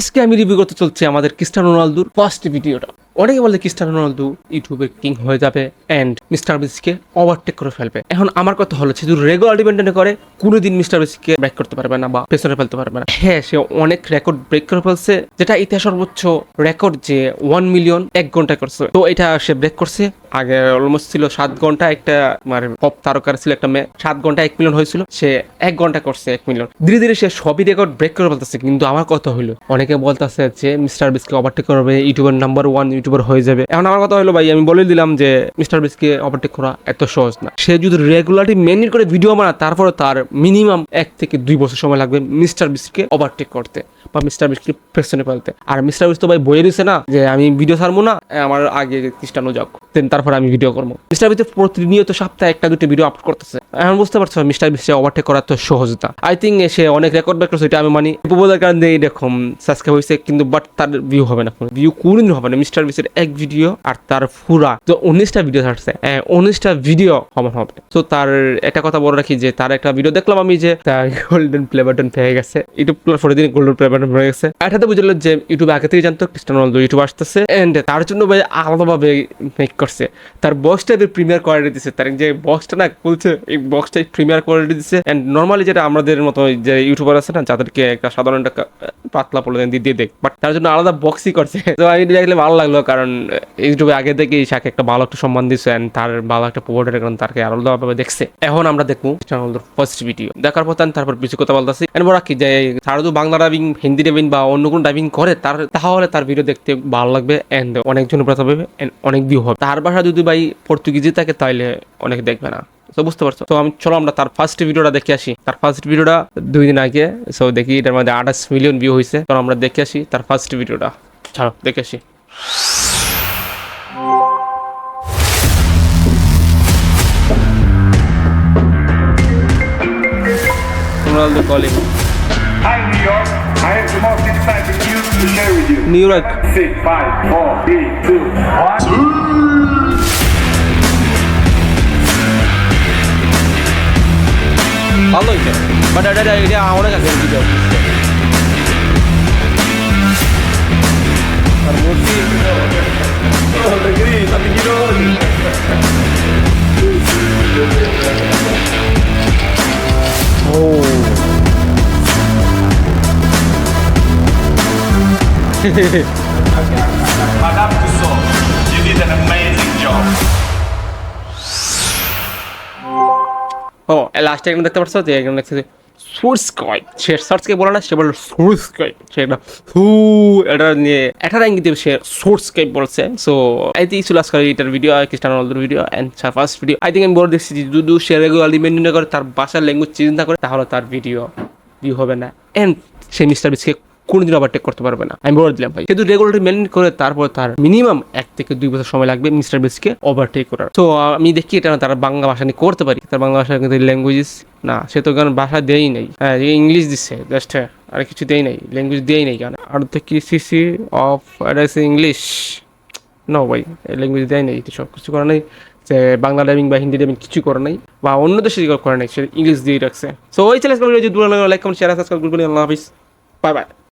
আজকে আমি রিভিউ করতে চলছি আমাদের ক্রিস্টানো রোনালদোর ফার্স্ট ভিডিওটা অনেকে বলে ক্রিস্টানো রোনালদো ইউটিউবে কিং হয়ে যাবে অ্যান্ড মিস্টার বিসকে ওভারটেক করে ফেলবে। এখন আমার কথা হলো, সে যদি রেগুলার মেনটেন করে, কোনোদিন মিস্টার বিসকে ব্রেক করতে পারবে না বা পেছনে ফেলতে পারবে না। হ্যাঁ সে অনেক রেকর্ড ব্রেক করে ফেলছে, যেটা ইতিহাস সর্বোচ্চ রেকর্ড যে ওয়ান মিলিয়ন এক ঘন্টায় করছে। তো এটা সে ব্রেক করছে আগে অলমোস্ট ছিল সাত ঘণ্টা একটা মানে পপ তারকার ছিল একটা মেয়ে, সাত ঘণ্টা এক মিলিয়ন হয়েছিল, সে এক ঘণ্টা করছে এক মিলিয়ন। ধীরে ধীরে সে সবই রেকর্ড ব্রেক করে ফেলতেছে, কিন্তু আমার কথা হলো অনেকে বলতেছে যে মিস্টার বিসকে ওভারটেক করবে ইউটিউবের নাম্বার ওয়ান ইউটিউবার হয়ে যাবে। এখন আমার কথা হলো ভাই, আমি বলে দিলাম যে মিস্টার বিসকে ওভারটেক করা এত সহজ না। সে যদি রেগুলারলি মেনটেন করে ভিডিও বানা তারপরে তার মিনিমাম এক থেকে দুই বছর সময় লাগবে মিস্টার বিসকে ওভারটেক করতে বা মিস্টার বিসকে পেছনে ফেলতে। আর মিস্টার বিস তো ভাই বলে দিছে না যে, আমি ভিডিও ছাড়বো না, আমার আগে খ্রিস্টানো যাক। দেন তারপরে আমি ভিডিও করব। মিস্টার বিস প্রতিনিয়ত সপ্তাহে একটা, দুটো ভিডিও আপলোড করতেছে। এখন বুঝতে পারছ মিস্টার বিসে ওভারটেক করা তো সহজ না আই থিঙ্ক সে অনেক রেকর্ড ব্রেক করছে, এটা আমি মানি। উপবোধার কারণে এরকম সাবস্ক্রাইব হয়েছে, কিন্তু বাট তার ভিউ হবে না ভিউ কোনদিন হবে না মিস্টার বিসের এক ভিডিও আর তার পুরা, তো উনিশটা ভিডিও ছাড়ছে। উনিশটা ভিডিও সমান হবে। তো তার একটা কথা বলে রাখি যে, তার একটা ভিডিও দেখলাম আমি যে, তার গোল্ডেন প্লে বাটন পেয়ে গেছে। ইউটিউব প্ল্যাটফর্মে দিন গোল্ডেন প্লে বাটন পেয়ে গেছে। এটাতে বুঝলো যে ইউটিউব আগে থেকে জানতো ক্রিস্টানো রোনালদো ইউটিউব আসতেছে। এন্ড তার জন্য ভাই আলাদাভাবে মেক করছে। তার বক্সটা প্রিমিয়ার কোয়ালিটি দিচ্ছে তার যে বক্সটা না বলছে এই বক্সটা প্রিমিয়ার কোয়ালিটি দিচ্ছে এন্ড নর্মালি যেটা আমাদের মতো যে ইউটিউবার আছে না, যাদেরকে একটা সাধারণ একটা পাতলা পড়ে দিয়ে দিয়ে দেখ। বাট তার জন্য আলাদা বক্সই করছে। তো আমি দেখলে ভালো লাগল, কারণ ইউটিউবে আগে থেকেই শাকে একটা ভালো একটা সম্মান দিচ্ছে অ্যান্ড তার ভালো একটা পোভার্টের কারণ তাকে আলাদাভাবে দেখছে। এখন আমরা দেখব চ্যানেলের ফার্স্ট ভিডিও দেখার পর আমি তারপর কিছু কথা বলতেছি। এন্ড বড় কি যে, তারা যদি বাংলা ডাবিং হিন্দি ডাবিং বা অন্য কোনো ডাবিং করে, তার তাহলে তার ভিডিও দেখতে ভালো লাগবে এন্ড অনেক জনপ্রিয়তা পাবে and অনেক ভিউ হবে। তার ভাষা যদি ভাই পর্তুগিজি থাকে তাহলে অনেক দেখবে না। তো বুঝতে পারছ? তো আমি চলো আমরা তার ফার্স্ট ভিডিওটা দেখে আসি। তার ফার্স্ট ভিডিওটা দুই দিন আগে। সো দেখি এটার মধ্যে আঠাশ মিলিয়ন ভিউ হয়েছে তো আমরা দেখে আসি তার ফার্স্ট ভিডিওটা ছাড়ো দেখে আসি। Ronaldo calling Hi, New York. I have the most exciting news to share with you. New York Six, five, four, three, two, one. ভালো হয়েছে বাট এটা এটা এটা অনেক আছে ভিডিও আর মূর্তি Madame Tussauds, you did an amazing job. ও লাস্টে এখানে দেখতে পাচ্ছ যে এখানে দেখছে সে বলে না, সে বলে সে একটা হু এটা নিয়ে এটার ইঙ্গিতে সে সোর্স বলছে। সো আই থিঙ্ক এটার video Cristiano video and first video I think আমি বলে দেখছি যে সে রেগুলারলি মেনটেন করে, তার ভাষার ল্যাঙ্গুয়েজ চিন্তা করে, তাহলে তার ভিডিও ভিউ হবে না। অ্যান্ড সে মিস্টার বিসকে কোনোদিন ওভারটেক করতে পারবে না। আমি বলে দিলাম ভাই কিন্তু রেগুলারলি মেনটেন করে তারপর তার মিনিমাম এক থেকে দুই বছর সময় লাগবে মিস্টার বিসকে ওভারটেক করার। তো আমি দেখি এটা তার বাংলা ভাষা নিয়ে করতে পারি। তার বাংলা ভাষা কিন্তু ল্যাঙ্গুয়েজেস না, সে তো কারণ ভাষা দেই নাই। হ্যাঁ ইংলিশ দিচ্ছে জাস্ট আর কিছু দেয় নাই ল্যাঙ্গুয়েজ দেই নাই কেন? আর তো কি সিসি অফ ইংলিশ নো ভাই ল্যাঙ্গুয়েজ দেয় নাই সব কিছু করা নাই। যে বাংলা ডাবিং বা হিন্দি ডাবিং কিছু করে নাই, বা অন্য দেশে করে নাই, সে ইংলিশ দিয়ে রাখছে। সো ওই করে যদি দূর লাইক কমেন্ট শেয়ার সাবস্ক্রাইব করবেন আল্লাহ হাফিজ। Bye bye